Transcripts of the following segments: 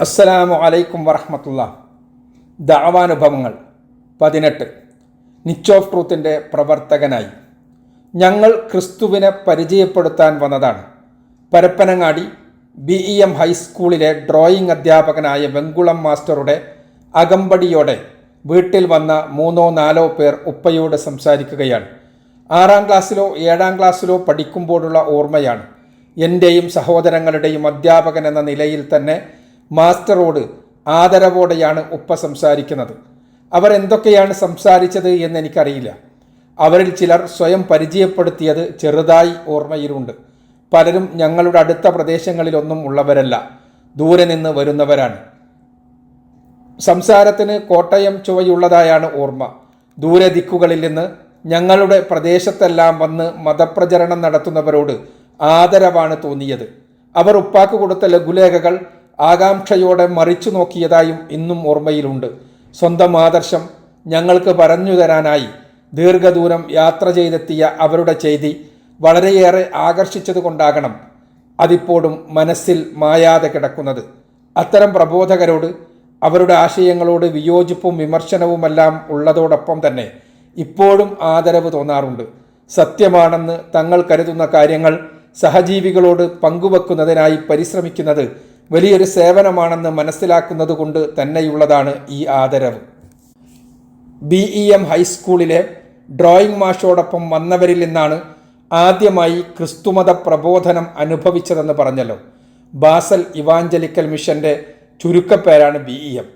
അസ്സലാമു അലൈക്കും വറഹമത്തുള്ള ദാവാനുഭവങ്ങൾ പതിനെട്ട്. നിച്ച് ഓഫ് ട്രൂത്തിന്റെ പ്രവർത്തകനായി. ഞങ്ങൾ ക്രിസ്തുവിനെ പരിചയപ്പെടുത്താൻ വന്നതാണ്. പരപ്പനങ്ങാടി ബി ഇ എം ഹൈസ്കൂളിലെ ഡ്രോയിങ് അധ്യാപകനായ വെങ്കുളം മാസ്റ്ററുടെ അകമ്പടിയോടെ വീട്ടിൽ വന്ന മൂന്നോ നാലോ പേർ ഉപ്പയോട് സംസാരിക്കുകയാണ്. ആറാം ക്ലാസ്സിലോ ഏഴാം ക്ലാസ്സിലോ പഠിക്കുമ്പോഴുള്ള ഓർമ്മയാണ്. എന്റെയും സഹോദരങ്ങളുടെയും അധ്യാപകൻ എന്ന നിലയിൽ തന്നെ മാസ്റ്ററോട് ആദരവോടെയാണ് ഉപ്പ സംസാരിക്കുന്നത്. അവർ എന്തൊക്കെയാണ് സംസാരിച്ചത് എന്ന് എനിക്കറിയില്ല അവരിൽ ചിലർ സ്വയം പരിചയപ്പെടുത്തിയത് ചെറുതായി ഓർമ്മയിലുണ്ട്. പലരും ഞങ്ങളുടെ അടുത്ത പ്രദേശങ്ങളിലൊന്നും ഉള്ളവരല്ല. ദൂരെ നിന്ന് വരുന്നവരാണ്. സംസാരത്തിന് കോട്ടയം ചുവയുള്ളതായാണ് ഓർമ്മ. ദൂരെ ദിക്കുകളിൽ നിന്ന് ഞങ്ങളുടെ പ്രദേശത്തെല്ലാം വന്ന് മതപ്രചരണം നടത്തുന്നവരോട് ആദരവാണ് തോന്നിയത്. അവർ ഉപ്പാക്ക് കൊടുത്ത ലഘുലേഖകൾ ആകാംക്ഷയോടെ മറിച്ചു നോക്കിയതായും ഇന്നും ഓർമ്മയിലുണ്ട്. സ്വന്തം ആദർശം ഞങ്ങൾക്ക് പറഞ്ഞു തരാനായി ദീർഘദൂരം യാത്ര ചെയ്തെത്തിയ അവരുടെ ചെയ്തി വളരെയേറെ ആകർഷിച്ചതുകൊണ്ടാകണം അതിപ്പോഴും മനസ്സിൽ മായാതെ കിടക്കുന്നത്. അത്തരം പ്രബോധകരോട് അവരുടെ ആശയങ്ങളോട് വിയോജിപ്പും വിമർശനവുമെല്ലാം ഉള്ളതോടൊപ്പം തന്നെ ഇപ്പോഴും ആദരവ് തോന്നാറുണ്ട്. സത്യമാണെന്ന് തങ്ങൾ കരുതുന്ന കാര്യങ്ങൾ സഹജീവികളോട് പങ്കുവെക്കുന്നതിനായി പരിശ്രമിക്കുന്നത് വലിയൊരു സേവനമാണെന്ന് മനസ്സിലാക്കുന്നത് കൊണ്ട് തന്നെയുള്ളതാണ് ഈ ആദരവ്. ബി ഇ എം ഹൈസ്കൂളിലെ ഡ്രോയിങ് മാഷോടൊപ്പം വന്നവരിൽ നിന്നാണ് ആദ്യമായി ക്രിസ്തുമത പ്രബോധനം അനുഭവിച്ചതെന്ന് പറഞ്ഞല്ലോ. ബാസൽ ഇവാഞ്ചലിക്കൽ മിഷന്റെ ചുരുക്കപ്പേരാണ് ബി ഇ എം.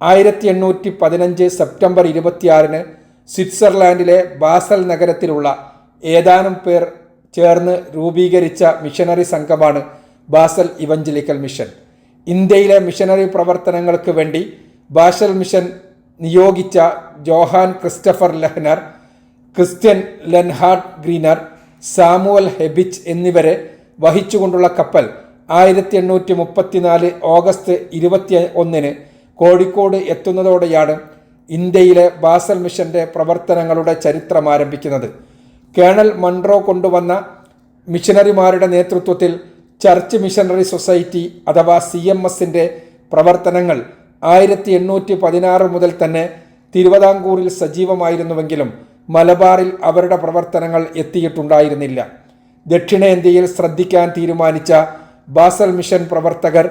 ആയിരത്തി എണ്ണൂറ്റി പതിനഞ്ച് സെപ്റ്റംബർ ഇരുപത്തിയാറിന് സ്വിറ്റ്സർലാൻഡിലെ ബാസൽ നഗരത്തിലുള്ള ഏതാനും പേർ ചേർന്ന് രൂപീകരിച്ച മിഷനറി സംഘമാണ് ബാസൽ ഇവഞ്ചലിക്കൽ മിഷൻ. ഇന്ത്യയിലെ മിഷനറി പ്രവർത്തനങ്ങൾക്ക് വേണ്ടി ബാസൽ മിഷൻ നിയോഗിച്ച Johann Christopher Lehner Christian Lenhard Greiner Samuel Hebich എന്നിവരെ വഹിച്ചുകൊണ്ടുള്ള കപ്പൽ ആയിരത്തി എണ്ണൂറ്റി മുപ്പത്തിനാല് ഓഗസ്റ്റ് ഇരുപത്തി ഒന്നിന് കോഴിക്കോട് എത്തുന്നതോടെയാണ് ഇന്ത്യയിലെ ബാസൽ മിഷന്റെ പ്രവർത്തനങ്ങളുടെ ചരിത്രം ആരംഭിക്കുന്നത്. കേണൽ മൺട്രോ കൊണ്ടുവന്ന മിഷനറിമാരുടെ നേതൃത്വത്തിൽ ചർച്ച് മിഷണറി സൊസൈറ്റി അഥവാ സി എം എസിന്റെ പ്രവർത്തനങ്ങൾ ആയിരത്തി എണ്ണൂറ്റി പതിനാറ് മുതൽ തന്നെ തിരുവിതാംകൂറിൽ സജീവമായിരുന്നുവെങ്കിലും മലബാറിൽ അവരുടെ പ്രവർത്തനങ്ങൾ എത്തിയിട്ടുണ്ടായിരുന്നില്ല. ദക്ഷിണേന്ത്യയിൽ ശ്രദ്ധിക്കാൻ തീരുമാനിച്ച ബാസൽ മിഷൻ പ്രവർത്തകർ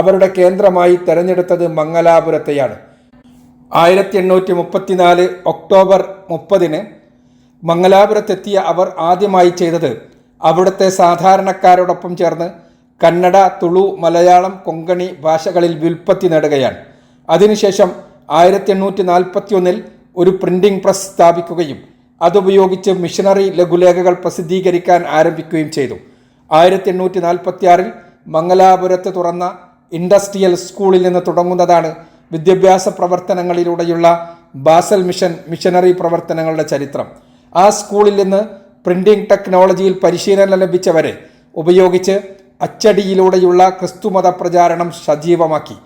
അവരുടെ കേന്ദ്രമായി തെരഞ്ഞെടുത്തത് മംഗലാപുരത്തെയാണ്. ആയിരത്തി എണ്ണൂറ്റി മുപ്പത്തിനാല് ഒക്ടോബർ മുപ്പതിന് മംഗലാപുരത്തെത്തിയ അവർ ആദ്യമായി ചെയ്തത് അവിടുത്തെ സാധാരണക്കാരോടൊപ്പം ചേർന്ന് കന്നഡ തുളു മലയാളം കൊങ്കണി ഭാഷകളിൽ വ്യുൽപ്പത്തി നേടുകയാണ്. അതിനുശേഷം ആയിരത്തി എണ്ണൂറ്റി നാൽപ്പത്തി ഒന്നിൽ ഒരു പ്രിന്റിംഗ് പ്രസ് സ്ഥാപിക്കുകയും അതുപയോഗിച്ച് മിഷണറി ലഘുലേഖകൾ പ്രസിദ്ധീകരിക്കാൻ ആരംഭിക്കുകയും ചെയ്തു. ആയിരത്തി എണ്ണൂറ്റി നാൽപ്പത്തി ആറിൽ മംഗലാപുരത്ത് തുറന്ന ഇൻഡസ്ട്രിയൽ സ്കൂളിൽ നിന്ന് തുടങ്ങുന്നതാണ് വിദ്യാഭ്യാസ പ്രവർത്തനങ്ങളിലൂടെയുള്ള ബാസൽ മിഷൻ മിഷനറി പ്രവർത്തനങ്ങളുടെ ചരിത്രം. ആ സ്കൂളിൽ നിന്ന് പ്രിന്റിംഗ് ടെക്നോളജിയിൽ പരിശീലനം ലഭിച്ചവരെ ഉപയോഗിച്ച് അച്ചടിയിലൂടെയുള്ള ക്രിസ്തുമത പ്രചാരണം സജീവമാക്കി.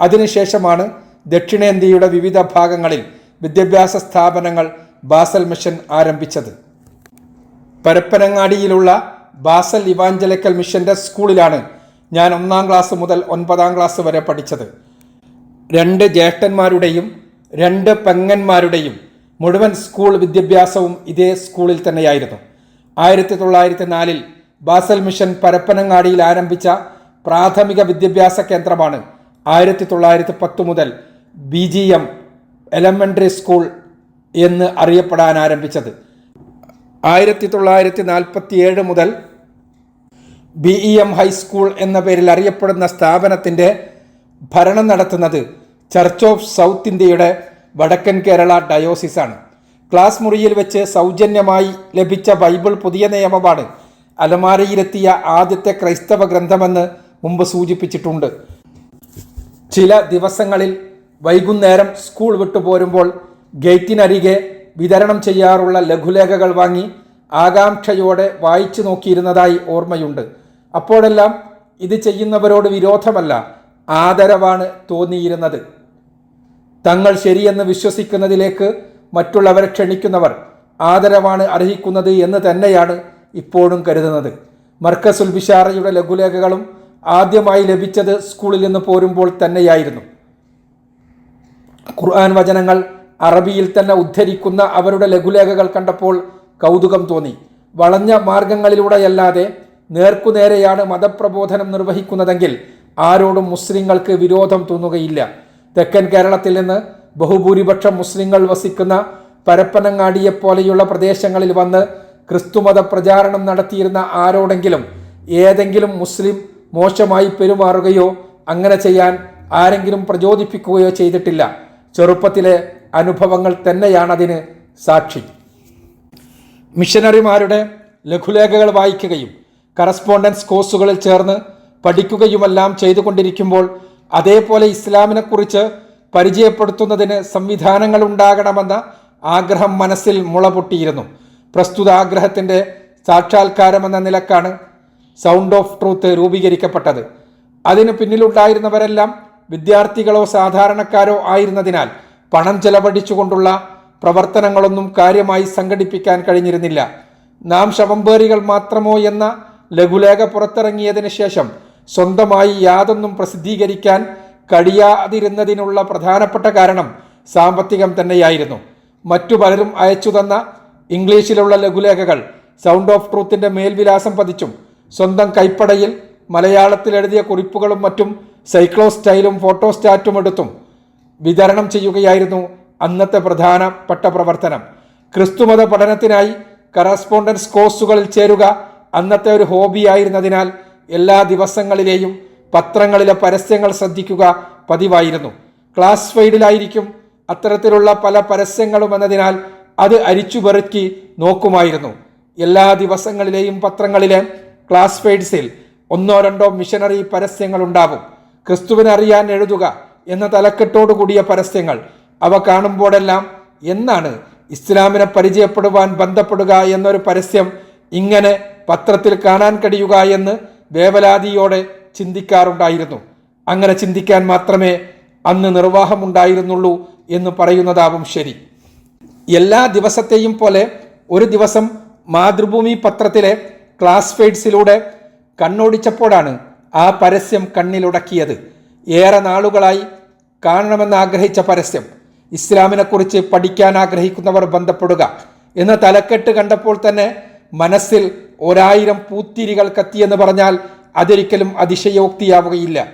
അതിനുശേഷമാണ് ദക്ഷിണേന്ത്യയുടെ വിവിധ ഭാഗങ്ങളിൽ വിദ്യാഭ്യാസ സ്ഥാപനങ്ങൾ ബാസൽ മിഷൻ ആരംഭിച്ചത്. പരപ്പനങ്ങാടിയിലുള്ള ബാസൽ ഇവാഞ്ചലിക്കൽ മിഷന്റെ സ്കൂളിലാണ് ഞാൻ ഒന്നാം ക്ലാസ് മുതൽ ഒൻപതാം ക്ലാസ് വരെ പഠിച്ചത്. രണ്ട് ജ്യേഷ്ഠന്മാരുടെയും രണ്ട് പെങ്ങന്മാരുടെയും മുഴുവൻ സ്കൂൾ വിദ്യാഭ്യാസവും ഇതേ സ്കൂളിൽ തന്നെയായിരുന്നു. ആയിരത്തി തൊള്ളായിരത്തി നാലിൽ ബാസൽ മിഷൻ പരപ്പനങ്ങാടിയിൽ ആരംഭിച്ച പ്രാഥമിക വിദ്യാഭ്യാസ കേന്ദ്രമാണ് ആയിരത്തി തൊള്ളായിരത്തി പത്ത് മുതൽ B G M elementary school എന്ന് അറിയപ്പെടാൻ ആരംഭിച്ചത്. ആയിരത്തി തൊള്ളായിരത്തി നാൽപ്പത്തി ഏഴ് മുതൽ ബി ഇ എം ഹൈസ്കൂൾ എന്ന പേരിൽ അറിയപ്പെടുന്ന സ്ഥാപനത്തിന്റെ ഭരണം നടത്തുന്നത് ചർച്ച് ഓഫ് സൗത്ത് ഇന്ത്യയുടെ വടക്കൻ കേരള ഡയോസിസാണ്. ക്ലാസ് മുറിയിൽ വെച്ച് സൗജന്യമായി ലഭിച്ച ബൈബിൾ പുതിയ നിയമമാണ്. അലമാരയിലെത്തിയ ആദ്യത്തെ ക്രൈസ്തവ ഗ്രന്ഥമെന്ന് മുമ്പ് സൂചിപ്പിച്ചിട്ടുണ്ട്. ചില ദിവസങ്ങളിൽ വൈകുന്നേരം സ്കൂൾ വിട്ടു പോരുമ്പോൾ ഗേറ്റിനരികെ വിതരണം ചെയ്യാറുള്ള ലഘുലേഖകൾ വാങ്ങി ആകാംക്ഷയോടെ വായിച്ചു നോക്കിയിരുന്നതായി ഓർമ്മയുണ്ട്. അപ്പോഴെല്ലാം ഇത് ചെയ്യുന്നവരോട് വിരോധമല്ല ആദരവാണ് തോന്നിയിരുന്നത്. തങ്ങൾ ശരിയെന്ന് വിശ്വസിക്കുന്നതിലേക്ക് മറ്റുള്ളവരെ ക്ഷണിക്കുന്നവർ ആദരവാണ് അർഹിക്കുന്നത് എന്ന് തന്നെയാണ് ഇപ്പോഴും കരുതുന്നത്. മർക്കസുൽ ബിഷാറയുടെ ലഘുലേഖകളും ആദ്യമായി ലഭിച്ചത് സ്കൂളിൽ നിന്ന് പോരുമ്പോൾ തന്നെയായിരുന്നു. ഖുർആൻ വചനങ്ങൾ അറബിയിൽ തന്നെ ഉദ്ധരിക്കുന്ന അവരുടെ ലഘുലേഖകൾ കണ്ടപ്പോൾ കൗതുകം തോന്നി. വളഞ്ഞ മാർഗങ്ങളിലൂടെയല്ലാതെ നേർക്കുനേരെയാണ് മതപ്രബോധനം നിർവഹിക്കുന്നതെങ്കിൽ ആരോടും മുസ്ലിങ്ങൾക്ക് വിരോധം തോന്നുകയില്ല. തെക്കൻ കേരളത്തിൽ നിന്ന് ബഹുഭൂരിപക്ഷം മുസ്ലിങ്ങൾ വസിക്കുന്ന പരപ്പനങ്ങാടിയെപ്പോലെയുള്ള പ്രദേശങ്ങളിൽ വന്ന് ക്രിസ്തുമത പ്രചാരണം നടത്തിയിരുന്ന ആരോടെങ്കിലും ഏതെങ്കിലും മുസ്ലിം മോശമായി പെരുമാറുകയോ അങ്ങനെ ചെയ്യാൻ ആരെങ്കിലും പ്രചോദിപ്പിക്കുകയോ ചെയ്തിട്ടില്ല. ചെറുപ്പത്തിലെ അനുഭവങ്ങൾ തന്നെയാണ് തന്നെയാണതിന് സാക്ഷി. മിഷനറിമാരുടെ ലഘുലേഖകൾ വായിക്കുകയും കറസ്പോണ്ടൻസ് കോഴ്സുകളിൽ ചേർന്ന് പഠിക്കുകയുമെല്ലാം ചെയ്തുകൊണ്ടിരിക്കുമ്പോൾ അതേപോലെ ഇസ്ലാമിനെക്കുറിച്ച് പരിചയപ്പെടുത്തുന്നതിന് സംവിധാനങ്ങൾ ഉണ്ടാകണമെന്ന ആഗ്രഹം മനസ്സിൽ മുളപൊട്ടിയിരുന്നു. പ്രസ്തുത ആഗ്രഹത്തിന്റെ സാക്ഷാത്കാരമെന്ന നിലക്കാണ് സൗണ്ട് ഓഫ് ട്രൂത്ത് രൂപീകരിക്കപ്പെട്ടത്. അതിന് പിന്നിലുണ്ടായിരുന്നവരെല്ലാം വിദ്യാർത്ഥികളോ സാധാരണക്കാരോ ആയിരുന്നതിനാൽ പണം ചെലവഴിച്ചുകൊണ്ടുള്ള പ്രവർത്തനങ്ങളൊന്നും കാര്യമായി സംഘടിപ്പിക്കാൻ കഴിഞ്ഞിരുന്നില്ല. നാം ശവംപേറികൾ മാത്രമോ എന്ന ലഘുലേഖ പുറത്തിറങ്ങിയതിന് ശേഷം സ്വന്തമായി യാതൊന്നും പ്രസിദ്ധീകരിക്കാൻ കഴിയാതിരുന്നതിനുള്ള പ്രധാനപ്പെട്ട കാരണം സാമ്പത്തികം തന്നെയായിരുന്നു. മറ്റു പലരും അയച്ചു തന്ന ഇംഗ്ലീഷിലുള്ള ലഘുലേഖകൾ സൗണ്ട് ഓഫ് ട്രൂത്തിന്റെ മേൽവിലാസം പതിച്ചും സ്വന്തം കൈപ്പടയിൽ മലയാളത്തിൽ എഴുതിയ കുറിപ്പുകളും മറ്റും സൈക്ലോ സ്റ്റൈലും ഫോട്ടോ സ്റ്റാറ്റും എടുത്തും വിതരണം ചെയ്യുകയായിരുന്നു അന്നത്തെ പ്രധാനപ്പെട്ട പ്രവർത്തനം. ക്രിസ്തുമത പഠനത്തിനായി കറസ്പോണ്ടൻസ് കോഴ്സുകളിൽ ചേരുക അന്നത്തെ ഒരു ഹോബിയായിരുന്നതിനാൽ എല്ലാ ദിവസങ്ങളിലെയും പത്രങ്ങളിലെ പരസ്യങ്ങൾ ശ്രദ്ധിക്കുക പതിവായിരുന്നു. ക്ലാസ് ഫൈഡിലായിരിക്കും അത്തരത്തിലുള്ള പല പരസ്യങ്ങളും എന്നതിനാൽ അത് അരിച്ചുപെറുക്കി നോക്കുമായിരുന്നു. എല്ലാ ദിവസങ്ങളിലെയും പത്രങ്ങളിലെ ക്ലാസ് ഫൈഡ്സിൽ ഒന്നോ രണ്ടോ മിഷനറി പരസ്യങ്ങൾ ഉണ്ടാവും. ക്രിസ്തുവിനെ അറിയാൻ എഴുതുക എന്ന തലക്കെട്ടോടു കൂടിയ പരസ്യങ്ങൾ. അവ കാണുമ്പോഴെല്ലാം എന്നാണ് ഇസ്ലാമിനെ പരിചയപ്പെടുവാൻ ബന്ധപ്പെടുക എന്നൊരു പരസ്യം ഇങ്ങനെ പത്രത്തിൽ കാണാൻ കഴിയുക എന്ന് വേവലാതിയോടെ ചിന്തിക്കാറുണ്ടായിരുന്നു. അങ്ങനെ ചിന്തിക്കാൻ മാത്രമേ അന്ന് നിർവാഹമുണ്ടായിരുന്നുള്ളൂ എന്ന് പറയുന്നതാവും ശരി. എല്ലാ ദിവസത്തെയും പോലെ ഒരു ദിവസം മാതൃഭൂമി പത്രത്തിലെ ക്ലാസ് ഫെയ്ഡ്സിലൂടെ കണ്ണോടിച്ചപ്പോഴാണ് ആ പരസ്യം കണ്ണിലുടക്കിയത്. ഏറെ നാളുകളായി കാണണമെന്ന് ആഗ്രഹിച്ച പരസ്യം. ഇസ്ലാമിനെക്കുറിച്ച് പഠിക്കാൻ ആഗ്രഹിക്കുന്നവർ ബന്ധപ്പെടുക എന്ന തലക്കെട്ട് കണ്ടപ്പോൾ തന്നെ മനസ്സിൽ ഒരായിരം പൂത്തിരികൾ കത്തിയെന്ന് പറഞ്ഞാൽ അതൊരിക്കലും അതിശയോക്തിയാവുകയില്ല.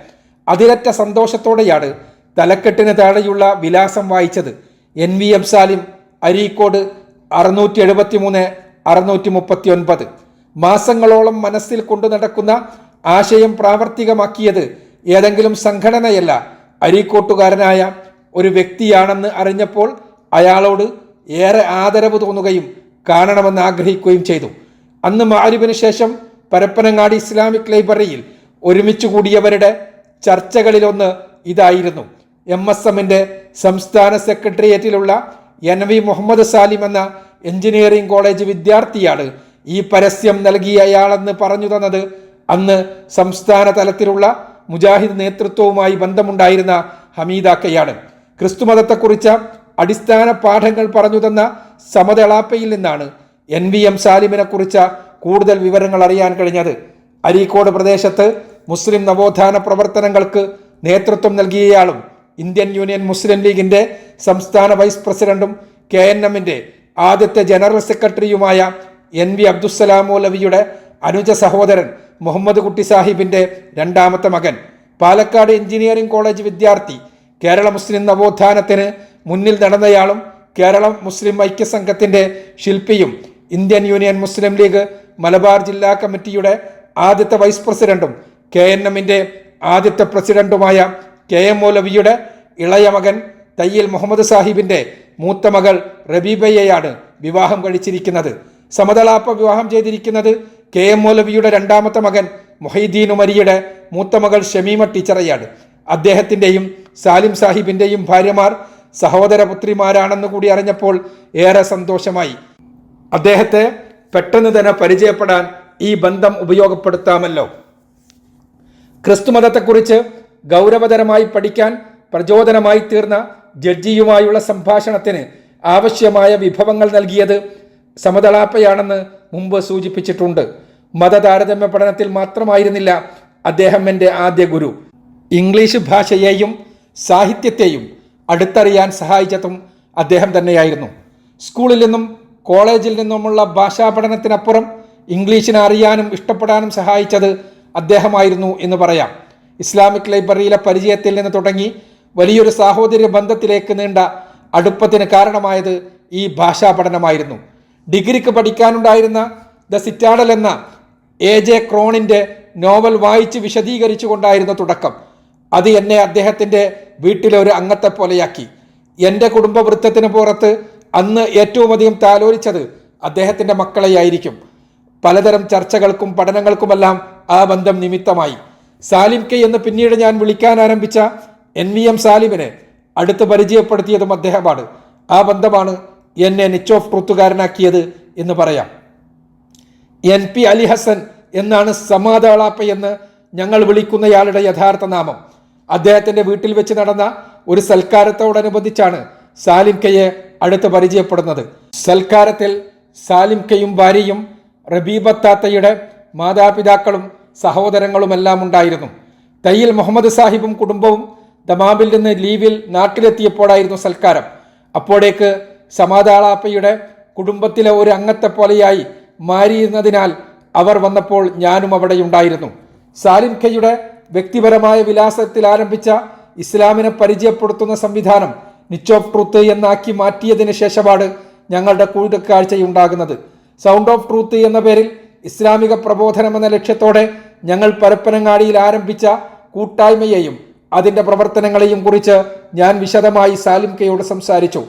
അതിരറ്റ സന്തോഷത്തോടെയാണ് തലക്കെട്ടിന് താഴെയുള്ള വിലാസം വായിച്ചത്. N V M Salim Areekode അറുന്നൂറ്റി എഴുപത്തി മൂന്ന് അറുന്നൂറ്റി മുപ്പത്തി ഒൻപത് മാസങ്ങളോളം മനസ്സിൽ കൊണ്ടു നടക്കുന്ന ആശയം പ്രാവർത്തികമാക്കിയത് ഏതെങ്കിലും സംഘടനയല്ല. അരീക്കോട്ടുകാരനായ ഒരു വ്യക്തിയാണെന്ന് അറിഞ്ഞപ്പോൾ അയാളോട് ഏറെ ആദരവ് തോന്നുകയും കാണണമെന്ന് ആഗ്രഹിക്കുകയും ചെയ്തു. അന്ന് മാരിവിന് ശേഷം പരപ്പനങ്ങാടി ഇസ്ലാമിക് ലൈബ്രറിയിൽ ഒരുമിച്ച് കൂടിയവരുടെ ചർച്ചകളിലൊന്ന് ഇതായിരുന്നു. എം എസ് എമ്മിന്റെ സംസ്ഥാന സെക്രട്ടേറിയറ്റിലുള്ള എൻ വി മുഹമ്മദ് സാലിം എന്ന എഞ്ചിനീയറിംഗ് കോളേജ് വിദ്യാർത്ഥിയാണ് ഈ പരസ്യം നൽകിയ അയാളെന്ന് പറഞ്ഞു തന്നത്. അന്ന് സംസ്ഥാന തലത്തിലുള്ള മുജാഹിദ് നേതൃത്വവുമായി ബന്ധമുണ്ടായിരുന്ന ഹമീദാക്കയാണ് ക്രിസ്തുമതത്തെക്കുറിച്ച അടിസ്ഥാന പാഠങ്ങൾ പറഞ്ഞു തന്ന സമതളാപ്പയിൽ നിന്നാണ് എൻ വി എം സാലിമിനെ കുറിച്ച കൂടുതൽ വിവരങ്ങൾ അറിയാൻ കഴിഞ്ഞത്. അരീക്കോട് പ്രദേശത്ത് മുസ്ലിം നവോത്ഥാന പ്രവർത്തനങ്ങൾക്ക് നേതൃത്വം നൽകിയയാളും ഇന്ത്യൻ യൂണിയൻ മുസ്ലിം ലീഗിന്റെ സംസ്ഥാന വൈസ് പ്രസിഡന്റും കെ എൻ എമ്മിന്റെ ആദ്യത്തെ ജനറൽ സെക്രട്ടറിയുമായ എൻ വി അബ്ദുസലാം ലവിയുടെ അനുജ സഹോദരൻ മുഹമ്മദ് കുട്ടി സാഹിബിന്റെ രണ്ടാമത്തെ മകൻ. പാലക്കാട് എഞ്ചിനീയറിംഗ് കോളേജ് വിദ്യാർത്ഥി കേരള മുസ്ലിം നവോത്ഥാനത്തിന് മുന്നിൽ നടന്നയാളും കേരള മുസ്ലിം ഐക്യസംഘത്തിന്റെ ശില്പിയും Indian Union Muslim League Malabar ജില്ലാ കമ്മിറ്റിയുടെ ആദ്യത്തെ വൈസ് പ്രസിഡന്റും കെ എൻ എമ്മിന്റെ ആദ്യത്തെ പ്രസിഡന്റുമായ കെ എം മൗലവിയുടെ ഇളയ മകൻ തയ്യൽ മുഹമ്മദ് സാഹിബിന്റെ മൂത്ത മകൾ റബീബയ്യയാണ് വിവാഹം കഴിച്ചിരിക്കുന്നത്. സമതളാപ്പ വിവാഹം ചെയ്തിരിക്കുന്നത് കെ എം മൗലവിയുടെ രണ്ടാമത്തെ മകൻ മൊഹീദ്ദീൻ ഉമരിയുടെ മൂത്ത മകൾ ഷമീമ ടീച്ചറയാണ്. അദ്ദേഹത്തിന്റെയും സാലിം സാഹിബിന്റെയും ഭാര്യമാർ സഹോദരപുത്രിമാരാണെന്ന് കൂടി അറിഞ്ഞപ്പോൾ ഏറെ സന്തോഷമായി. അദ്ദേഹത്തെ പെട്ടെന്ന് തന്നെ പരിചയപ്പെടാൻ ഈ ബന്ധം ഉപയോഗപ്പെടുത്താമല്ലോ. ക്രിസ്തുമതത്തെക്കുറിച്ച് ഗൗരവതരമായി പഠിക്കാൻ പ്രചോദനമായി തീർന്ന ജഡ്ജിയുമായുള്ള സംഭാഷണത്തിന് ആവശ്യമായ വിഭവങ്ങൾ നൽകിയത് സമതളാപ്പയാണെന്ന് മുമ്പ് സൂചിപ്പിച്ചിട്ടുണ്ട്. മതതാരതമ്യ പഠനത്തിൽ മാത്രമായിരുന്നില്ല അദ്ദേഹം എന്റെ ആദ്യ ഗുരു. ഇംഗ്ലീഷ് ഭാഷയെയും സാഹിത്യത്തെയും അടുത്തറിയാൻ സഹായിച്ചതും അദ്ദേഹം തന്നെയായിരുന്നു. സ്കൂളിൽ നിന്നും കോളേജിൽ നിന്നുമുള്ള ഭാഷാ പഠനത്തിനപ്പുറം ഇംഗ്ലീഷിനെ അറിയാനും ഇഷ്ടപ്പെടാനും സഹായിച്ചത് അദ്ദേഹമായിരുന്നു എന്ന് പറയാം. ഇസ്ലാമിക് ലൈബ്രറിയിലെ പരിചയത്തിൽ നിന്ന് തുടങ്ങി വലിയൊരു സാഹോദര്യ ബന്ധത്തിലേക്ക് നീണ്ട അടുപ്പത്തിന് കാരണമായത് ഈ ഭാഷാ പഠനമായിരുന്നു ഡിഗ്രിക്ക് പഠിക്കാനുണ്ടായിരുന്ന ദ സിറ്റാഡൽ എന്ന എ ജെ ക്രോണിന്റെ നോവൽ വായിച്ച് വിശദീകരിച്ചു കൊണ്ടായിരുന്നു തുടക്കം. അത് എന്നെ അദ്ദേഹത്തിന്റെ വീട്ടിലെ ഒരു അംഗത്തെ പോലെയാക്കി എന്റെ കുടുംബവൃത്തത്തിന് പുറത്ത് അന്ന് ഏറ്റവും അധികം താലോലിച്ചത് അദ്ദേഹത്തിന്റെ മക്കളെയായിരിക്കും. പലതരം ചർച്ചകൾക്കും പഠനങ്ങൾക്കുമെല്ലാം ആ ബന്ധം നിമിത്തമായി. സാലിം കെ എന്ന് പിന്നീട് ഞാൻ വിളിക്കാൻ ആരംഭിച്ച എൻ വി എം സാലിമിനെ അടുത്ത് പരിചയപ്പെടുത്തിയതും അദ്ദേഹമാണ്. ആ ബന്ധമാണ് എന്നെ നിച്ച് ഓഫ് ട്രൂത്തുകാരനാക്കിയത് എന്ന് പറയാം. എൻ പി അലി ഹസൻ എന്നാണ് സമാദാളാപ്പ എന്ന് ഞങ്ങൾ വിളിക്കുന്നയാളുടെ യഥാർത്ഥ നാമം. അദ്ദേഹത്തിന്റെ വീട്ടിൽ വെച്ച് നടന്ന ഒരു സൽക്കാരത്തോടനുബന്ധിച്ചാണ് സാലിം കയെ അടുത്ത് പരിചയപ്പെടുന്നത്. സൽക്കാരത്തിൽ സാലിം കയും ഭാര്യയും റബീബത്താത്തയുടെ മാതാപിതാക്കളും സഹോദരങ്ങളുമെല്ലാം ഉണ്ടായിരുന്നു. തയ്യിൽ മുഹമ്മദ് സാഹിബും കുടുംബവും ദമാമിൽ നിന്ന് ലീവിൽ നാട്ടിലെത്തിയപ്പോഴായിരുന്നു സൽക്കാരം. അപ്പോഴേക്ക് സമാദാളാപ്പയുടെ കുടുംബത്തിലെ ഒരു അംഗത്തെ പോലെയായി മാറിയിരുന്നതിനാൽ അവർ വന്നപ്പോൾ ഞാനും അവിടെ ഉണ്ടായിരുന്നു. സാലിം ഖയുടെ വ്യക്തിപരമായ വിലാസത്തിൽ ആരംഭിച്ച ഇസ്ലാമിനെ പരിചയപ്പെടുത്തുന്ന സംവിധാനം നിച്ച് ഓഫ് ട്രൂത്ത് എന്നാക്കി മാറ്റിയതിന് ശേഷമാണ് ഞങ്ങളുടെ കൂടിക്കാഴ്ചയുണ്ടാകുന്നത് സൗണ്ട് ഓഫ് ട്രൂത്ത് എന്ന പേരിൽ ഇസ്ലാമിക പ്രബോധനം എന്ന ലക്ഷ്യത്തോടെ ഞങ്ങൾ പരപ്പനങ്ങാടിയിൽ ആരംഭിച്ച കൂട്ടായ്മയെയും അതിന്റെ പ്രവർത്തനങ്ങളെയും കുറിച്ച് ഞാൻ വിശദമായി സാലിം കെയോട് സംസാരിച്ചു.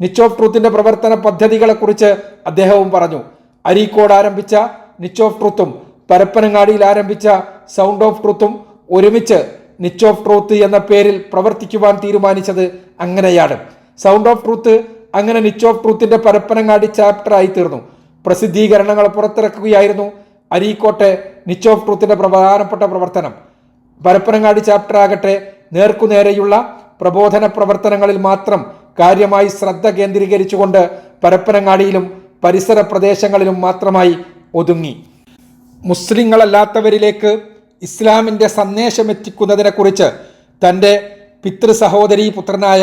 നിച്ച് ഓഫ് ട്രൂത്തിന്റെ പ്രവർത്തന പദ്ധതികളെക്കുറിച്ച് അദ്ദേഹവും പറഞ്ഞു. അരീക്കോട് ആരംഭിച്ച നിച്ച് ഓഫ് ട്രൂത്തും പരപ്പനങ്ങാടിയിൽ ആരംഭിച്ച സൗണ്ട് ഓഫ് ട്രൂത്തും ഒരുമിച്ച് നിച്ച് ഓഫ് ട്രൂത്ത് എന്ന പേരിൽ പ്രവർത്തിക്കുവാൻ തീരുമാനിച്ചത് അങ്ങനെയാണ്. സൗണ്ട് ഓഫ് ട്രൂത്ത് അങ്ങനെ നിച്ച് ഓഫ് ട്രൂത്തിന്റെ പരപ്പനങ്ങാടി ചാപ്റ്റർ ആയി തീർന്നു. പ്രസിദ്ധീകരണങ്ങൾ പുറത്തിറക്കുകയായിരുന്നു അരീക്കോട്ടെ നിച്ച് ഓഫ് ട്രൂത്തിന്റെ പ്രധാനപ്പെട്ട പ്രവർത്തനം. പരപ്പനങ്ങാടി ചാപ്റ്റർ ആകട്ടെ നേർക്കുനേരെയുള്ള പ്രബോധന പ്രവർത്തനങ്ങളിൽ മാത്രം കാര്യമായി ശ്രദ്ധ കേന്ദ്രീകരിച്ചുകൊണ്ട് പരപ്പനങ്ങാടിയിലും പരിസര പ്രദേശങ്ങളിലും മാത്രമായി ഒതുങ്ങി. മുസ്ലിങ്ങളല്ലാത്തവരിലേക്ക് ഇസ്ലാമിന്റെ സന്ദേശം എത്തിക്കുന്നതിനെക്കുറിച്ച് തന്റെ പിതൃ സഹോദരി പുത്രനായ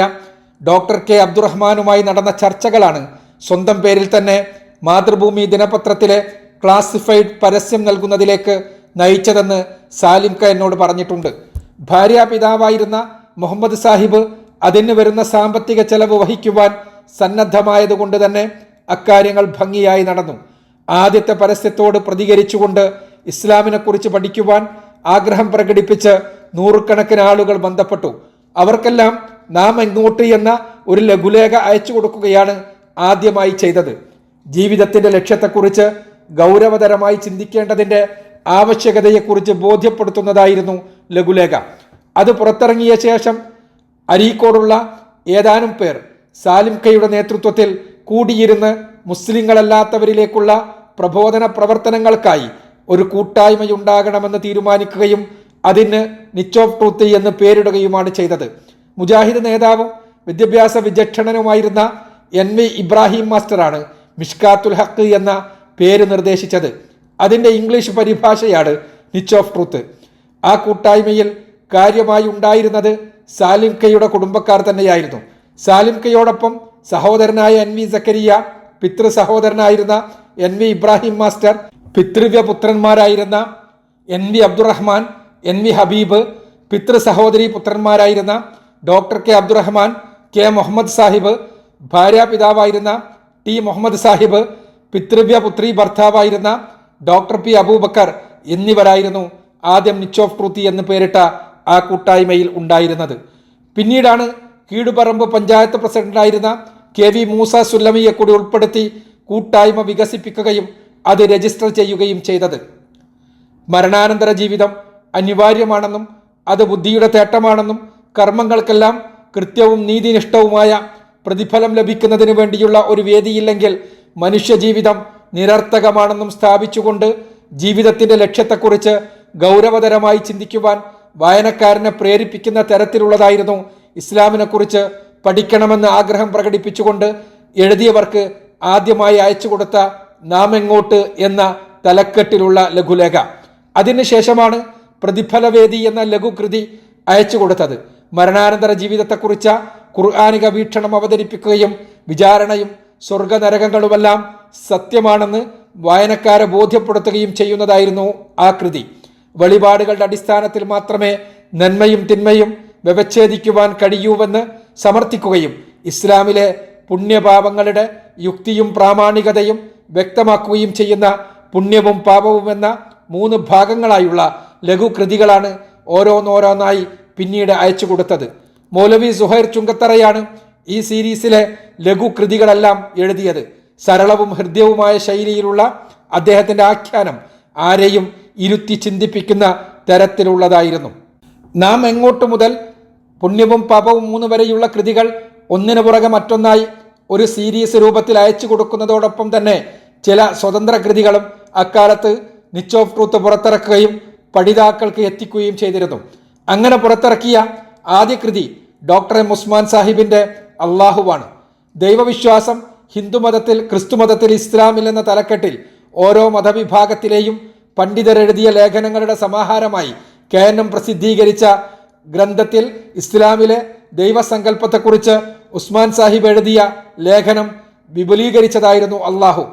ഡോക്ടർ കെ അബ്ദുറഹ്മാനുമായി നടന്ന ചർച്ചകളാണ് സ്വന്തം പേരിൽ തന്നെ മാതൃഭൂമി ദിനപത്രത്തിലെ ക്ലാസിഫൈഡ് പരസ്യം നൽകുന്നതിലേക്ക് നയിച്ചതെന്ന് സാലിം ക എന്നോട് പറഞ്ഞിട്ടുണ്ട്. ഭാര്യാപിതാവായിരുന്ന മുഹമ്മദ് സാഹിബ് അതിന് വരുന്ന സാമ്പത്തിക ചെലവ് വഹിക്കുവാൻ സന്നദ്ധമായതുകൊണ്ട് തന്നെ അക്കാര്യങ്ങൾ ഭംഗിയായി നടന്നു. ആദ്യത്തെ പരസ്യത്തോട് പ്രതികരിച്ചുകൊണ്ട് ഇസ്ലാമിനെക്കുറിച്ച് പഠിക്കുവാൻ ആഗ്രഹം പ്രകടിപ്പിച്ച് നൂറുകണക്കിന് ആളുകൾ ബന്ധപ്പെട്ടു. അവർക്കെല്ലാം നാം എങ്ങോട്ട് എന്ന ഒരു ലഘുലേഖ അയച്ചു കൊടുക്കുകയാണ് ആദ്യമായി ചെയ്തത്. ജീവിതത്തിന്റെ ലക്ഷ്യത്തെക്കുറിച്ച് ഗൗരവതരമായി ചിന്തിക്കേണ്ടതിന്റെ ആവശ്യകതയെക്കുറിച്ച് ബോധ്യപ്പെടുത്തുന്നതായിരുന്നു ലഘുലേഖ. അത് പുറത്തിറങ്ങിയ ശേഷം അരീക്കോടുള്ള ഏതാനും പേർ സാലിംഖയുടെ നേതൃത്വത്തിൽ കൂടിയിരുന്ന് മുസ്ലിങ്ങളല്ലാത്തവരിലേക്കുള്ള പ്രബോധന പ്രവർത്തനങ്ങൾക്കായി ഒരു കൂട്ടായ്മയുണ്ടാകണമെന്ന് തീരുമാനിക്കുകയും അതിന് നിച്ച് ഓഫ് ട്രൂത്ത് എന്ന് പേരിടുകയുമാണ് ചെയ്തത്. മുജാഹിദ് നേതാവും വിദ്യാഭ്യാസ വിചക്ഷണനുമായിരുന്ന എൻ വി ഇബ്രാഹിം മാസ്റ്ററാണ് മിഷ്കാത്തുൽ ഹക്ക് എന്ന പേര് നിർദ്ദേശിച്ചത്. അതിന്റെ ഇംഗ്ലീഷ് പരിഭാഷയാണ് നിച്ച് ഓഫ് ട്രൂത്ത് ആ കൂട്ടായ്മയിൽ കാര്യമായി ഉണ്ടായിരുന്നത് സാലിം കയുടെ കുടുംബക്കാർ തന്നെയായിരുന്നു. സാലിം കയോടൊപ്പം സഹോദരനായ എൻ വി സക്കരിയ പിതൃ സഹോദരനായിരുന്ന എൻ വി ഇബ്രാഹിം മാസ്റ്റർ പിതൃവ്യ പുത്രന്മാരായിരുന്ന N V Abdurahman N V Habeeb പിതൃ സഹോദരി പുത്രന്മാരായിരുന്ന doctor K Abdurahman K Muhammad Sahib ഭാര്യ പിതാവായിരുന്ന ടി മുഹമ്മദ് സാഹിബ് പിതൃവ്യ പുത്രി ഭർത്താവായിരുന്ന ഡോക്ടർ പി അബൂബക്കർ എന്നിവരായിരുന്നു ആദ്യം നിച്ച് ഓഫ് ട്രൂത്തി എന്ന് പേരിട്ട ആ കൂട്ടായ്മയിൽ ഉണ്ടായിരുന്നത്. പിന്നീടാണ് കീടുപറമ്പ് പഞ്ചായത്ത് പ്രസിഡന്റായിരുന്ന കെ വി മൂസ സുല്ലമിയെ കൂടി ഉൾപ്പെടുത്തി കൂട്ടായ്മ വികസിപ്പിക്കുകയും അത് രജിസ്റ്റർ ചെയ്യുകയും ചെയ്തത്. മരണാനന്തര ജീവിതം അനിവാര്യമാണെന്നും അത് ബുദ്ധിയുടെ തേട്ടമാണെന്നും കർമ്മങ്ങൾക്കെല്ലാം കൃത്യവും നീതിനിഷ്ഠവുമായ പ്രതിഫലം ലഭിക്കുന്നതിന് വേണ്ടിയുള്ള ഒരു വേദിയില്ലെങ്കിൽ മനുഷ്യജീവിതം നിരർത്ഥകമാണെന്നും സ്ഥാപിച്ചുകൊണ്ട് ജീവിതത്തിന്റെ ലക്ഷ്യത്തെക്കുറിച്ച് ഗൗരവതരമായി ചിന്തിക്കുവാൻ വായനക്കാരനെ പ്രേരിപ്പിക്കുന്ന തരത്തിലുള്ളതായിരുന്നു ഇസ്ലാമിനെക്കുറിച്ച് പഠിക്കണമെന്ന് ആഗ്രഹം പ്രകടിപ്പിച്ചുകൊണ്ട് എഴുതിയവർക്ക് ആദ്യമായി അയച്ചു കൊടുത്ത നാം എങ്ങോട്ട് എന്ന തലക്കെട്ടിലുള്ള ലഘുലേഖ. അതിനുശേഷമാണ് പ്രതിഫലവേദി എന്ന ലഘുകൃതി അയച്ചു കൊടുത്തത്. മരണാനന്തര ജീവിതത്തെക്കുറിച്ച ഖുർആാനിക വീക്ഷണം അവതരിപ്പിക്കുകയും വിചാരണയും സ്വർഗനരകങ്ങളുമെല്ലാം സത്യമാണെന്ന് വായനക്കാരെ ബോധ്യപ്പെടുത്തുകയും ചെയ്യുന്നതായിരുന്നു ആ കൃതി. വെളിപാടുകളുടെ അടിസ്ഥാനത്തിൽ മാത്രമേ നന്മയും തിന്മയും വ്യവച്ഛേദിക്കുവാൻ കഴിയൂവെന്ന് സമർത്ഥിക്കുകയും ഇസ്ലാമിലെ പുണ്യപാപങ്ങളുടെ യുക്തിയും പ്രാമാണികതയും വ്യക്തമാക്കുകയും ചെയ്യുന്ന പുണ്യവും പാപവും എന്ന മൂന്ന് ഭാഗങ്ങളായുള്ള ലഘുകൃതികളാണ് ഓരോന്നോരോന്നായി പിന്നീട് അയച്ചു കൊടുത്തത്. മൗലവി സുഹൈർ ചുങ്കത്തറയാണ് ഈ സീരീസിലെ ലഘുകൃതികളെല്ലാം എഴുതിയത്. സരളവും ഹൃദ്യവുമായ ശൈലിയിലുള്ള അദ്ദേഹത്തിന്റെ ആഖ്യാനം ആരെയും ഇരുത്തി ചിന്തിപ്പിക്കുന്ന തരത്തിലുള്ളതായിരുന്നു. നാം എങ്ങോട്ട് മുതൽ പുണ്യവും പാപവും മൂന്ന് വരെയുള്ള കൃതികൾ ഒന്നിനു പുറകെ മറ്റൊന്നായി ഒരു സീരീസ് രൂപത്തിൽ അയച്ചു കൊടുക്കുന്നതോടൊപ്പം തന്നെ ചില സ്വതന്ത്ര കൃതികളും അക്കാലത്ത് നിച്ച് ഓഫ് ട്രൂത്ത് പുറത്തിറക്കുകയും പഠിതാക്കൾക്ക് എത്തിക്കുകയും ചെയ്തിരുന്നു. അങ്ങനെ പുറത്തിറക്കിയ ആദ്യ കൃതി ഡോക്ടർ എം ഉസ്മാൻ സാഹിബിന്റെ അള്ളാഹുവാണ്. ദൈവവിശ്വാസം ഹിന്ദുമതത്തിൽ ക്രിസ്തുമതത്തിൽ ഇസ്ലാമിൽ എന്ന തലക്കെട്ടിൽ ഓരോ മതവിഭാഗത്തിലെയും പണ്ഡിതരെഴുതിയ ലേഖനങ്ങളുടെ സമാഹാരമായി കെ പ്രസിദ്ധീകരിച്ച ഗ്രന്ഥത്തിൽ ഇസ്ലാമിലെ ദൈവസങ്കല്പത്തെക്കുറിച്ച് ഉസ്മാൻ സാഹിബ് എഴുതിയ ലേഖനം വിപുലീകരിച്ചതായിരുന്നു അള്ളാഹു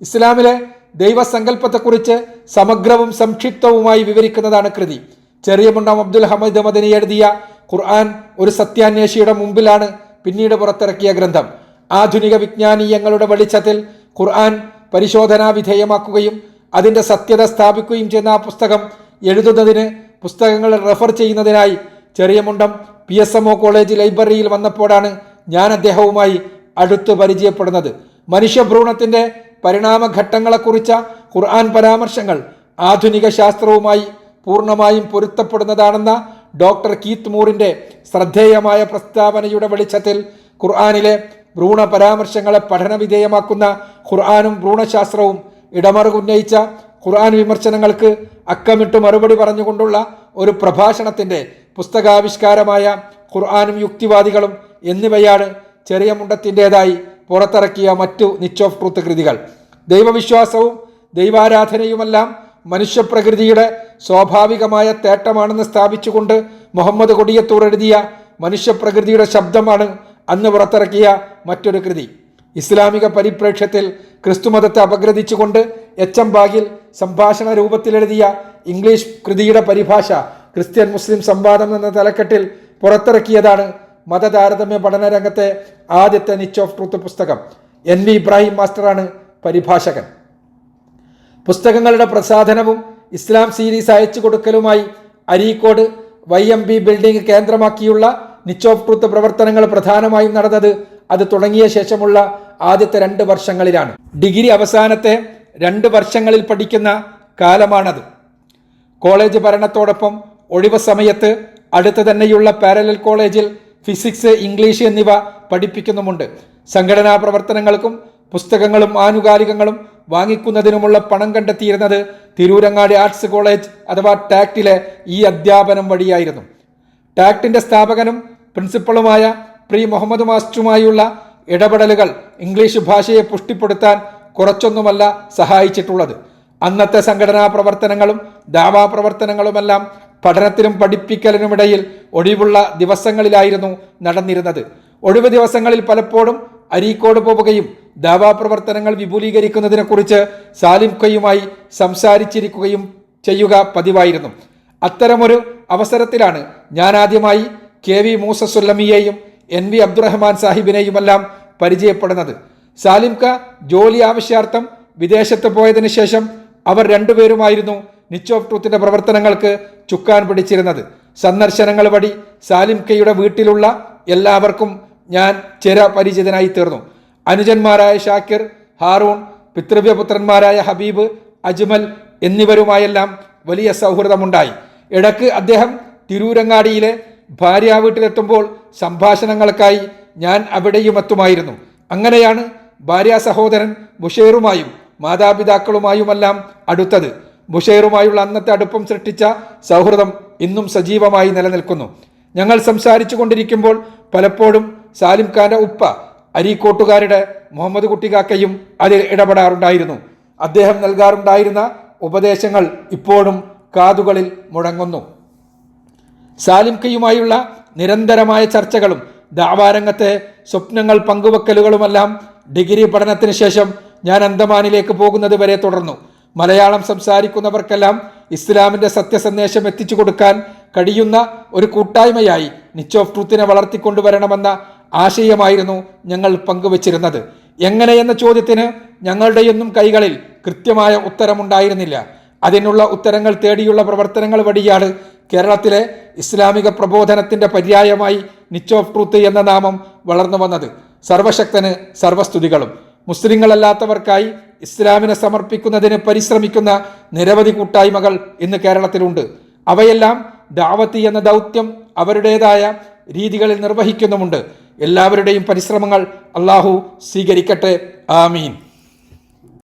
ഇസ്ലാമിലെ ദൈവസങ്കല്പത്തെക്കുറിച്ച് സമഗ്രവും സംക്ഷിപ്തവുമായി വിവരിക്കുന്നതാണ് കൃതി. ചെറിയ മുണ്ടം അബ്ദുൽ ഹമീദ് മദനി എഴുതിയ ഖുർആൻ ഒരു സത്യാന്വേഷിയുടെ മുമ്പിലാണ് പിന്നീട് പുറത്തിറക്കിയ ഗ്രന്ഥം. ആധുനിക വിജ്ഞാനീയങ്ങളുടെ വെളിച്ചത്തിൽ ഖുർആൻ പരിശോധനാ വിധേയമാക്കുകയും അതിന്റെ സത്യത സ്ഥാപിക്കുകയും ചെയ്യുന്ന ആ പുസ്തകം എഴുതുന്നതിന് പുസ്തകങ്ങൾ റെഫർ ചെയ്യുന്നതിനായി ചെറിയ Mundam P S M O college ലൈബ്രറിയിൽ വന്നപ്പോഴാണ് ഞാൻ അദ്ദേഹവുമായി അടുത്ത് പരിചയപ്പെടുന്നത്. മനുഷ്യഭ്രൂണത്തിന്റെ പരിണാമഘട്ടങ്ങളെക്കുറിച്ച ഖുർആൻ പരാമർശങ്ങൾ ആധുനിക ശാസ്ത്രവുമായി പൂർണമായും പൊരുത്തപ്പെടുന്നതാണെന്ന ഡോക്ടർ കീത്ത് മൂറിന്റെ ശ്രദ്ധേയമായ പ്രസ്താവനയുടെ വെളിച്ചത്തിൽ ഖുർആാനിലെ ഭ്രൂണ പരാമർശങ്ങളെ പഠനവിധേയമാക്കുന്ന ഖുർആാനും ഭ്രൂണശാസ്ത്രവും ഇടമറുകുന്നയിച്ച ഖുർആൻ വിമർശനങ്ങൾക്ക് അക്കമിട്ട് മറുപടി പറഞ്ഞുകൊണ്ടുള്ള ഒരു പ്രഭാഷണത്തിന്റെ പുസ്തകാവിഷ്കാരമായ ഖുർആാനും യുക്തിവാദികളും എന്നിവയാണ് ചെറിയ മുണ്ടത്തിന്റെതായി പുറത്തിറക്കിയ മറ്റു നിച്ച് ഓഫ് ട്രൂത്ത് കൃതികൾ. ദൈവവിശ്വാസവും ദൈവാരാധനയുമെല്ലാം മനുഷ്യപ്രകൃതിയുടെ സ്വാഭാവികമായ തേട്ടമാണെന്ന് സ്ഥാപിച്ചുകൊണ്ട് മുഹമ്മദ് കൊടിയത്തൂർ എഴുതിയ മനുഷ്യപ്രകൃതിയുടെ ശബ്ദമാണ് അന്ന് പുറത്തിറക്കിയ മറ്റൊരു കൃതി. ഇസ്ലാമിക പരിപ്രേക്ഷ്യത്തിൽ ക്രിസ്തുമതത്തെ അപഗ്രഥിച്ചുകൊണ്ട് എച്ച് എം ബാഗിൽ സംഭാഷണ രൂപത്തിലെഴുതിയ ഇംഗ്ലീഷ് കൃതിയുടെ പരിഭാഷ ക്രിസ്ത്യൻ മുസ്ലിം സംവാദം എന്ന തലക്കെട്ടിൽ പുറത്തിറക്കിയതാണ് മതതാരതമ്യ പഠന രംഗത്തെ ആദ്യത്തെ നിച്ച് ഓഫ് ട്രൂത്ത് പുസ്തകം. എൻ വി ഇബ്രാഹിം മാസ്റ്ററാണ് പരിഭാഷകൻ. പുസ്തകങ്ങളുടെ പ്രസാധനവും ഇസ്ലാം സീരീസ് അയച്ചു കൊടുക്കലുമായി Areekode Y M B building കേന്ദ്രമാക്കിയുള്ള niche of truth പ്രവർത്തനങ്ങൾ പ്രധാനമായും നടന്നത് അത് തുടങ്ങിയ ശേഷമുള്ള ആദ്യത്തെ രണ്ട് വർഷങ്ങളിലാണ്. ഡിഗ്രി അവസാനത്തെ രണ്ട് വർഷങ്ങളിൽ പഠിക്കുന്ന കാലമാണത്. കോളേജ് ഭരണത്തോടൊപ്പം ഒഴിവ് സമയത്ത് അടുത്ത് തന്നെയുള്ള പാരലൽ കോളേജിൽ ഫിസിക്സ് ഇംഗ്ലീഷ് എന്നിവ പഠിപ്പിക്കുന്നുമുണ്ട്. സംഘടനാ പ്രവർത്തനങ്ങൾക്കും പുസ്തകങ്ങളും ആനുകാലികങ്ങളും വാങ്ങിക്കുന്നതിനുമുള്ള പണം കണ്ടെത്തിയിരുന്നത് തിരൂരങ്ങാടി ആർട്സ് കോളേജ് അഥവാ ടാക്റ്റിലെ ഈ അധ്യാപനം വഴിയായിരുന്നു. ടാക്റ്റിന്റെ സ്ഥാപകനും പ്രിൻസിപ്പളുമായ പ്രി മുഹമ്മദ് മാസ്റ്ററുമായുള്ള ഇടപെടലുകൾ ഇംഗ്ലീഷ് ഭാഷയെ പുഷ്ടിപ്പെടുത്താൻ കുറച്ചൊന്നുമല്ല സഹായിച്ചിട്ടുള്ളത്. അന്നത്തെ സംഘടനാ പ്രവർത്തനങ്ങളും ദാവാ പ്രവർത്തനങ്ങളുമെല്ലാം പഠനത്തിനും പഠിപ്പിക്കലിനുമിടയിൽ ഒഴിവുള്ള ദിവസങ്ങളിലായിരുന്നു നടന്നിരുന്നത്. ഒഴിവ് ദിവസങ്ങളിൽ പലപ്പോഴും അരീക്കോട് പോവുകയും ദാവാ പ്രവർത്തനങ്ങൾ വിപുലീകരിക്കുന്നതിനെക്കുറിച്ച് സാലിം ഖയുമായി സംസാരിച്ചിരിക്കുകയും ചെയ്യുക പതിവായിരുന്നു. അത്തരമൊരു അവസരത്തിലാണ് ഞാൻ ആദ്യമായി കെ വി മൂസസുല്ലമിയെയും എൻ വി അബ്ദുറഹ്മാൻ സാഹിബിനെയുമെല്ലാം പരിചയപ്പെടുന്നത്. സാലിം ക ജോലി ആവശ്യാർത്ഥം വിദേശത്ത് പോയതിനു ശേഷം അവർ രണ്ടുപേരുമായിരുന്നു നിച്ച് ഓഫ് ട്രൂത്തിന്റെ പ്രവർത്തനങ്ങൾക്ക് ചുക്കാൻ പിടിച്ചിരുന്നത്. സന്ദർശനങ്ങൾ വഴി സാലിം കെയുടെ വീട്ടിലുള്ള എല്ലാവർക്കും ഞാൻ ചിര പരിചിതനായി തീർന്നു അനുജന്മാരായ ഷാക്കിർ ഹാറൂൺ പിതൃവ്യപുത്രന്മാരായ ഹബീബ് അജ്മൽ എന്നിവരുമായെല്ലാം വലിയ സൗഹൃദമുണ്ടായി. ഇടയ്ക്ക് അദ്ദേഹം തിരൂരങ്ങാടിയിലെ ഭാര്യ വീട്ടിലെത്തുമ്പോൾ സംഭാഷണങ്ങൾക്കായി ഞാൻ അവിടെയും എത്തുമായിരുന്നു അങ്ങനെയാണ് ഭാര്യ സഹോദരൻ ബുഷേറുമായും മാതാപിതാക്കളുമായുമെല്ലാം അടുത്തത്. ബുഷേറുമായുള്ള അന്നത്തെ അടുപ്പം സൃഷ്ടിച്ച സൗഹൃദം ഇന്നും സജീവമായി നിലനിൽക്കുന്നു. ഞങ്ങൾ സംസാരിച്ചു കൊണ്ടിരിക്കുമ്പോൾ പലപ്പോഴും സാലിം ഖാന്റെ ഉപ്പ അരീക്കോട്ടുകാരുടെ മുഹമ്മദ് കുട്ടികാക്കയും അതിൽ ഇടപെടാറുണ്ടായിരുന്നു. അദ്ദേഹം നൽകാറുണ്ടായിരുന്ന ഉപദേശങ്ങൾ ഇപ്പോഴും കാതുകളിൽ മുഴങ്ങുന്നു. സാലിംഖയുമായുള്ള നിരന്തരമായ ചർച്ചകളും ദാവാരംഗത്തെ സ്വപ്നങ്ങൾ പങ്കുവെക്കലുകളുമെല്ലാം ഡിഗ്രി പഠനത്തിന് ശേഷം ഞാൻ അന്തമാനിലേക്ക് പോകുന്നത് വരെ തുടർന്നു. മലയാളം സംസാരിക്കുന്നവർക്കെല്ലാം ഇസ്ലാമിന്റെ സത്യസന്ദേശം എത്തിച്ചു കൊടുക്കാൻ കഴിയുന്ന ഒരു കൂട്ടായ്മയായി നിച്ച് ഓഫ് ട്രൂത്തിനെ വളർത്തിക്കൊണ്ടുവരണമെന്ന ആശയമായിരുന്നു ഞങ്ങൾ പങ്കുവച്ചിരുന്നത്. എങ്ങനെയെന്ന ചോദ്യത്തിന് ഞങ്ങളുടെയൊന്നും കൈകളിൽ കൃത്യമായ ഉത്തരമുണ്ടായിരുന്നില്ല. അതിനുള്ള ഉത്തരങ്ങൾ തേടിയുള്ള പ്രവർത്തനങ്ങൾ വഴിയാണ് കേരളത്തിലെ ഇസ്ലാമിക പ്രബോധനത്തിന്റെ പര്യായമായി നിച്ച് ഓഫ് ട്രൂത്ത് എന്ന നാമം വളർന്നു വന്നത്. സർവശക്തന് സർവസ്തുതികളും. മുസ്ലിങ്ങളല്ലാത്തവർക്കായി ഇസ്ലാമിനെ സമർപ്പിക്കുന്നതിന് പരിശ്രമിക്കുന്ന നിരവധി കൂട്ടായ്മകൾ ഇന്ന് കേരളത്തിലുണ്ട്. അവയെല്ലാം ദാവത്തി എന്ന ദൗത്യം അവരുടേതായ രീതികളിൽ നിർവഹിക്കുന്നുമുണ്ട്. എല്ലാവരുടെയും പരിശ്രമങ്ങൾ അള്ളാഹു സ്വീകരിക്കട്ടെ. ആമീൻ.